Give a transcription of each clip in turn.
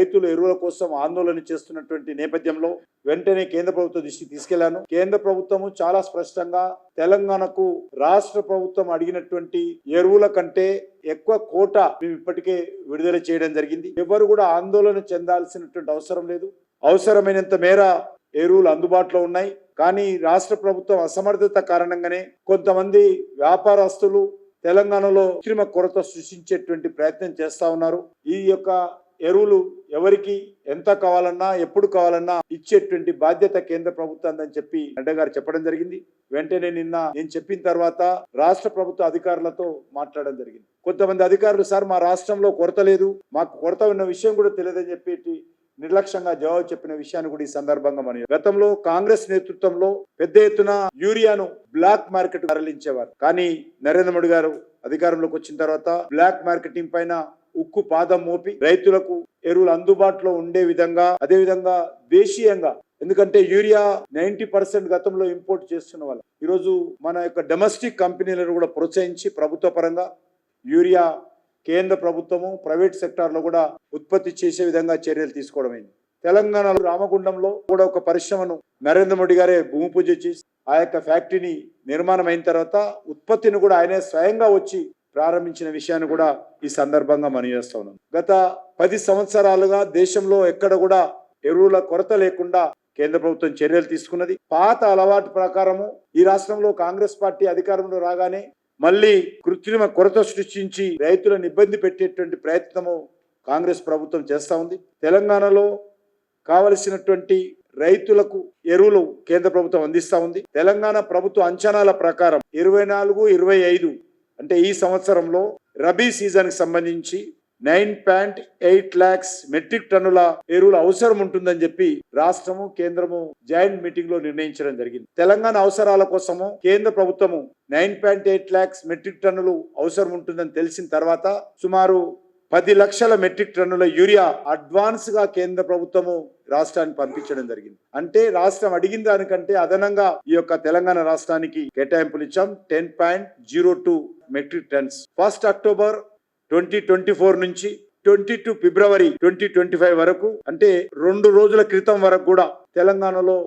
రైతులు ఎరువుల కోసం ఆందోళన చేస్తున్నటువంటి నేపథ్యంలో వెంటనే కేంద్ర ప్రభుత్వ దృష్టికి తీసుకెళ్ళాను. కేంద్ర ప్రభుత్వము చాలా స్పష్టంగా తెలంగాణకు రాష్ట్ర ప్రభుత్వం అడిగినటువంటి ఎరువుల కంటే ఎక్కువ కోట మేము ఇప్పటికే విడుదల చేయడం జరిగింది. ఎవరు కూడా ఆందోళన చెందాల్సినటువంటి అవసరం లేదు. అవసరమైనంత మేర ఎరువులు అందుబాటులో ఉన్నాయి. కానీ రాష్ట్ర ప్రభుత్వం అసమర్థత కారణంగానే కొంతమంది వ్యాపారస్తులు తెలంగాణలో కృత్రిమ కొరత సృష్టించేటువంటి ప్రయత్నం చేస్తా ఉన్నారు. ఈ యొక్క ఎరువులు ఎవరికి ఎంత కావాలన్నా ఎప్పుడు కావాలన్నా ఇచ్చేటువంటి బాధ్యత కేంద్ర ప్రభుత్వం అని చెప్పి నడ్డా గారు చెప్పడం జరిగింది. వెంటనే నిన్న నేను చెప్పిన తర్వాత రాష్ట్ర ప్రభుత్వ అధికారులతో మాట్లాడడం జరిగింది. కొంతమంది అధికారులు సార్ మా రాష్ట్రంలో కొరత లేదు. మాకు కొరత ఉన్న విషయం కూడా తెలియదని చెప్పి నిర్లక్ష్యంగా జవాబు చెప్పిన విషయాన్ని కూడా ఈ సందర్భంగా మనం గతంలో కాంగ్రెస్ నేతృత్వంలో పెద్ద ఎత్తున యూరియాను బ్లాక్ మార్కెట్ తరలించేవారు. కానీ నరేంద్ర మోడీ గారు అధికారంలోకి వచ్చిన తర్వాత బ్లాక్ మార్కెటింగ్ పైన ఉక్కు పాదం మోపి రైతులకు ఎరువులు అందుబాటులో ఉండే విధంగా అదే విధంగా దేశీయంగా. ఎందుకంటే యూరియా నైన్టీ పర్సెంట్ గతంలో ఇంపోర్ట్ చేస్తున్న వాళ్ళు. ఈరోజు మన యొక్క డొమెస్టిక్ కంపెనీలను కూడా ప్రోత్సహించి ప్రభుత్వ పరంగా యూరియా కేంద్ర ప్రభుత్వము ప్రైవేట్ సెక్టార్లో కూడా ఉత్పత్తి చేసే విధంగా చర్యలు తీసుకోవడమైంది. తెలంగాణలో రామగుండంలో కూడా ఒక పరిశ్రమను నరేంద్ర మోడీ గారే భూమి పూజ చేసి ఆ యొక్క ఫ్యాక్టరీని నిర్మాణం అయిన తర్వాత ఉత్పత్తిని కూడా ఆయనే స్వయంగా వచ్చి ప్రారంభించిన విషయాన్ని కూడా ఈ సందర్భంగా మనం చేస్తా ఉన్నాం. గత పది సంవత్సరాలుగా దేశంలో ఎక్కడ కూడా ఎరువుల కొరత లేకుండా కేంద్ర ప్రభుత్వం చర్యలు తీసుకున్నది. పాత అలవాటు ప్రకారము ఈ రాష్ట్రంలో కాంగ్రెస్ పార్టీ అధికారంలో రాగానే మళ్ళీ కృత్రిమ కొరత సృష్టించి రైతులను ఇబ్బంది పెట్టేటువంటి ప్రయత్నము కాంగ్రెస్ ప్రభుత్వం చేస్తూ ఉంది. తెలంగాణలో కావలసినటువంటి రైతులకు ఎరువులు కేంద్ర ప్రభుత్వం అందిస్తూ ఉంది. తెలంగాణ ప్రభుత్వ అంచనాల ప్రకారం ఇరవై నాలుగు ఇరవై ఐదు అంటే ఈ సంవత్సరంలో రబీ సీజన్కి సంబంధించి nine point eight lakhs metric టన్నుల ఎరువులు అవసరం ఉంటుందని చెప్పి రాష్ట్రము కేంద్రము జాయింట్ మీటింగ్లో నిర్ణయించడం జరిగింది. తెలంగాణ అవసరాల కోసము కేంద్ర ప్రభుత్వము nine point eight lakhs metric టన్నులు అవసరం ఉంటుందని తెలిసిన తర్వాత సుమారు పది లక్షల మెట్రిక్ టన్నుల యూరియా అడ్వాన్స్గా కేంద్ర ప్రభుత్వము రాష్ట్రానికి పంపించడం జరిగింది. అంటే రాష్ట్రం అడిగిన దానికంటే అదనంగా ఈ యొక్క తెలంగాణ రాష్ట్రానికి కేటాయింపులు ఇచ్చాం ten point zero two metric tons. First October twenty twenty four నుంచి twenty two February twenty twenty five వరకు అంటే రెండు రోజుల క్రితం వరకు కూడా తెలంగాణలో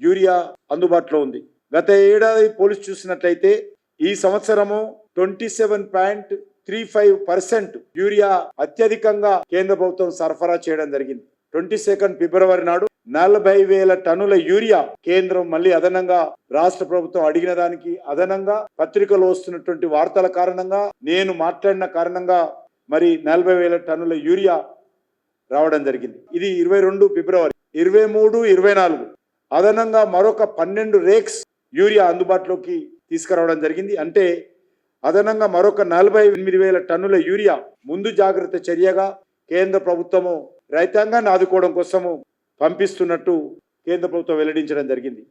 యూరియా అందుబాటులో ఉంది. గత ఏడాది పోలీస్ చూసినట్లయితే ఈ సంవత్సరము twenty seven point three five percent urea అత్యధికంగా కేంద్ర ప్రభుత్వం సరఫరా చేయడం జరిగింది. ట్వంటీ సెకండ్ ఫిబ్రవరి నాడు నలభై వేల టన్నుల యూరియా కేంద్రం మళ్ళీ అదనంగా రాష్ట్ర ప్రభుత్వం అడిగిన దానికి అదనంగా పత్రికలో వస్తున్నటువంటి వార్తల కారణంగా నేను మాట్లాడిన కారణంగా మరి నలభై వేల టన్నుల యూరియా రావడం జరిగింది. ఇది ఇరవై రెండు ఫిబ్రవరి ఇరవై మూడు ఇరవై నాలుగు. అదనంగా మరొక పన్నెండు రేక్స్ యూరియా అందుబాటులోకి తీసుకురావడం జరిగింది. అంటే అదనంగా మరొక నలభై ఎనిమిది వేల టన్నుల యూరియా ముందు జాగ్రత్త చర్యగా కేంద్ర ప్రభుత్వము రైతాంగాన్ని ఆదుకోవడం కోసము పంపిస్తున్నట్టు కేంద్ర ప్రభుత్వం వెల్లడించడం జరిగింది.